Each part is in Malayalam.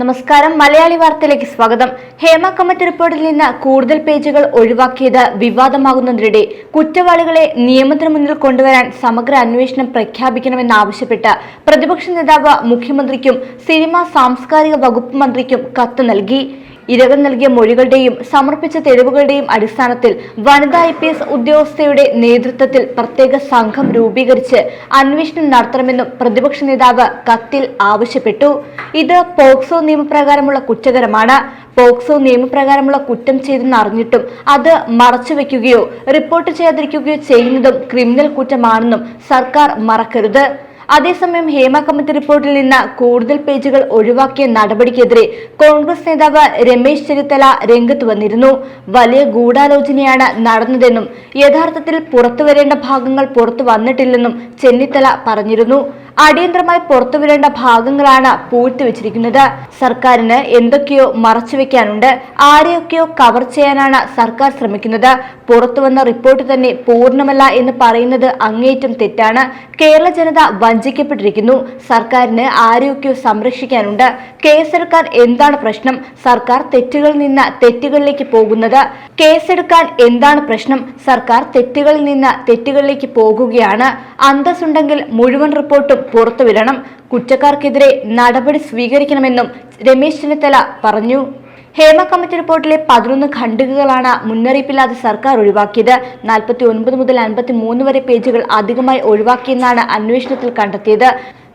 നമസ്കാരം. മലയാളി വാർത്തയിലേക്ക് സ്വാഗതം. ഹേമ കമ്മിറ്റി റിപ്പോർട്ടിൽ നിന്ന് കൂടുതൽ പേജുകൾ ഒഴിവാക്കിയത് വിവാദമാകുന്നതിനിടെ കുറ്റവാളികളെ നിയമത്തിന് മുന്നിൽ കൊണ്ടുവരാൻ സമഗ്ര അന്വേഷണം പ്രഖ്യാപിക്കണമെന്നാവശ്യപ്പെട്ട് പ്രതിപക്ഷ നേതാവ് മുഖ്യമന്ത്രിക്കും സിനിമ സാംസ്കാരിക വകുപ്പ് മന്ത്രിക്കും കത്ത് നൽകി. ഇരകൾ നൽകിയ മൊഴികളുടെയും സമർപ്പിച്ച തെളിവുകളുടെയും അടിസ്ഥാനത്തിൽ വനിതാ ഐ പി എസ് ഉദ്യോഗസ്ഥയുടെ നേതൃത്വത്തിൽ പ്രത്യേക സംഘം രൂപീകരിച്ച് അന്വേഷണം നടത്തണമെന്നും പ്രതിപക്ഷ നേതാവ് കത്തിൽ ആവശ്യപ്പെട്ടു. ഇത് പോക്സോ നിയമപ്രകാരമുള്ള കുറ്റകരമാണ്. പോക്സോ നിയമപ്രകാരമുള്ള കുറ്റം ചെയ്തെന്ന് അറിഞ്ഞിട്ടും അത് മറച്ചുവെക്കുകയോ റിപ്പോർട്ട് ചെയ്യാതിരിക്കുകയോ ചെയ്യുന്നതും ക്രിമിനൽ കുറ്റമാണെന്നും സർക്കാർ മറക്കരുത്. അതേസമയം ഹേമ കമ്മിറ്റി റിപ്പോർട്ടിൽ നിന്ന് കൂടുതൽ പേജുകൾ ഒഴിവാക്കിയ നടപടിക്കെതിരെ കോൺഗ്രസ് നേതാവ് രമേശ് ചെന്നിത്തല രംഗത്ത് വന്നിരുന്നു. വലിയ ഗൂഢാലോചനയാണ് നടന്നതെന്നും യഥാർത്ഥത്തിൽ പുറത്തുവരേണ്ട ഭാഗങ്ങൾ പുറത്തു വന്നിട്ടില്ലെന്നും ചെന്നിത്തല പറഞ്ഞിരുന്നു. അടിയന്തരമായി പുറത്തുവിടേണ്ട ഭാഗങ്ങളാണ് പൂഴ്ത്തി വെച്ചിരിക്കുന്നത് സർക്കാരിന് എന്തൊക്കെയോ മറച്ചുവെക്കാനുണ്ട്. ആരെയൊക്കെയോ കവർ ചെയ്യാനാണ് സർക്കാർ ശ്രമിക്കുന്നത്. പുറത്തുവന്ന റിപ്പോർട്ട് തന്നെ പൂർണമല്ല എന്ന് പറയുന്നത് അങ്ങേറ്റം തെറ്റാണ്. കേരള ജനത വഞ്ചിക്കപ്പെട്ടിരിക്കുന്നു. സർക്കാരിന് ആരെയൊക്കെയോ സംരക്ഷിക്കാനുണ്ട്. കേസെടുക്കാൻ എന്താണ് പ്രശ്നം? സർക്കാർ തെറ്റുകളിൽ നിന്ന് തെറ്റുകളിലേക്ക് പോകുന്നത്. കേസെടുക്കാൻ എന്താണ് പ്രശ്നം? സർക്കാർ തെറ്റുകളിൽ നിന്ന് തെറ്റുകളിലേക്ക് പോകുകയാണ്. അന്തസ്സുണ്ടെങ്കിൽ മുഴുവൻ റിപ്പോർട്ടും പുറത്തുവിടണം. കുറ്റക്കാർക്കെതിരെ നടപടി സ്വീകരിക്കണമെന്നും രമേശ് ചെന്നിത്തല പറഞ്ഞു. ഹേമ കമ്മിറ്റി റിപ്പോർട്ടിലെ പതിനൊന്ന് ഖണ്ഡികകളാണ് മുന്നറിയിപ്പില്ലാതെ സർക്കാർ ഒഴിവാക്കിയത്. നാൽപ്പത്തി ഒൻപത് മുതൽ അൻപത്തി മൂന്ന് വരെ പേജുകൾ അധികമായി ഒഴിവാക്കിയെന്നാണ് അന്വേഷണത്തിൽ കണ്ടെത്തിയത്.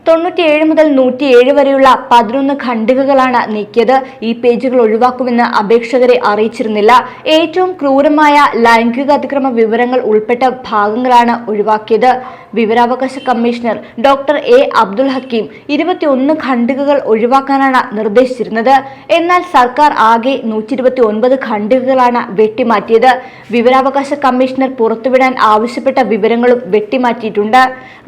തൊണ്ണൂറ്റിയേഴ് മുതൽ നൂറ്റിയേഴ് വരെയുള്ള പതിനൊന്ന് ഖണ്ഡികകളാണ് നീക്കിയത്. ഈ പേജുകൾ ഒഴിവാക്കുമെന്ന് അപേക്ഷകരെ അറിയിച്ചിരുന്നില്ല. ഏറ്റവും ക്രൂരമായ ലൈംഗിക അതിക്രമ വിവരങ്ങൾ ഉൾപ്പെട്ട ഭാഗങ്ങളാണ് ഒഴിവാക്കിയത്. വിവരാവകാശ commissioner doctor A Abdul Hakeem ഇരുപത്തിയൊന്ന് ഖണ്ഡികകൾ ഒഴിവാക്കാനാണ് നിർദ്ദേശിച്ചിരുന്നത്. എന്നാൽ സർക്കാർ ആകെ നൂറ്റി ഒൻപത് ഖണ്ഡികകളാണ് വെട്ടിമാറ്റിയത്. വിവരാവകാശ കമ്മീഷണർ പുറത്തുവിടാൻ ആവശ്യപ്പെട്ട വിവരങ്ങളും വെട്ടിമാറ്റിയിട്ടുണ്ട്.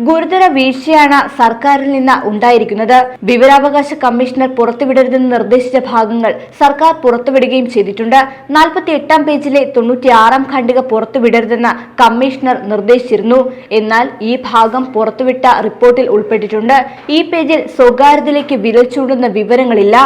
ഗുരുതര വീഴ്ചയാണ് സർക്കാരിൽ നിന്ന് ഉണ്ടായിരിക്കുന്നത്. വിവരാവകാശ കമ്മീഷണർ പുറത്തുവിടരുതെന്ന് നിർദ്ദേശിച്ച ഭാഗങ്ങൾ സർക്കാർ പുറത്തുവിടുകയും ചെയ്തിട്ടുണ്ട്. നാൽപ്പത്തി എട്ടാം പേജിലെ തൊണ്ണൂറ്റിയാറാം ഖണ്ഡിക പുറത്തുവിടരുതെന്ന് കമ്മീഷണർ നിർദ്ദേശിച്ചിരുന്നു. എന്നാൽ ഈ ഭാഗം പുറത്തുവിട്ട റിപ്പോർട്ടിൽ ഉൾപ്പെട്ടിട്ടുണ്ട്. ഈ പേജിൽ സ്വകാര്യതയിലേക്ക് വിരൽ ചൂണ്ടുന്ന വിവരങ്ങളില്ല.